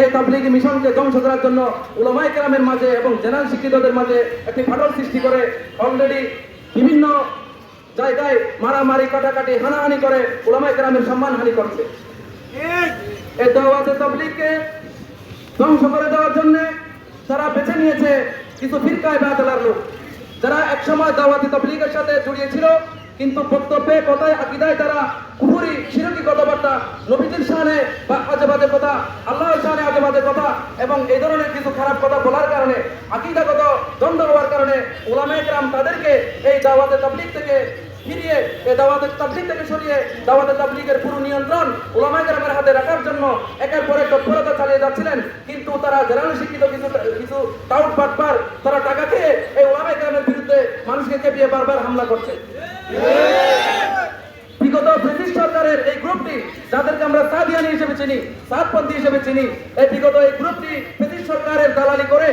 এই তাবলিগি মিশনকে ধ্বংস করার জন্য উলামায়ে কেরামের মাঝে এবং জেনারেল শিক্ষিতদের মাঝে একটি ফাটল সৃষ্টি করে অলরেডি বিভিন্ন জায়গায় মারামারি, কাটাকাটি, হানাহানি করে উলামায়ে কেরামের সম্মানহানি করছে। এই দাওয়াতে তাবলিগকে ধ্বংস করে দেওয়ার জন্য তারা বেছে নিয়েছে কিছু ফিরকায় বাতলার লোক। যারা একসময় দাওয়াতি তাবলিগের সাথে জড়িয়েছিল কিন্তু বক্তব্যে কথায়, আকিদায় তারা শিরকি কথাবার্তা নবীদের শানে বা আজেবাজে কথা, আল্লাহর শানে আজেবাজে কথা এবং এই ধরনের কিছু খারাপ কথা বলার কারণে, আকিদাগত দ্বন্দ্ব হওয়ার কারণে ওলামায়ে কেরাম তাদেরকে এই দাওয়াতে তাবলিগ থেকে ফিরিয়ে, এই দাওয়াতের তাবলিগ থেকে সরিয়ে দাওয়াতের তাবলিগের পুরো নিয়ন্ত্রণ ওলামায়ে কেরামের হাতে রাখার জন্য একের পর তৎপরতা চালিয়ে যাচ্ছিলেন। কিন্তু তারা জেনারেল শিক্ষিত কিছু কিছু টাউট বাটপার তারা টাকা খেয়ে এই ওলামায়ে কেরামের বিরুদ্ধে মানুষকে খেপিয়ে বারবার হামলা করছে। বিগত ব্রিটিশ এই গ্রুপটি যাদেরকে আমরা সাদিয়ানি হিসেবে চিনি, সাতপন্থী হিসেবে চিনি এই বিগত এই গ্রুপটি ব্রিটিশ সরকারের দালালি করে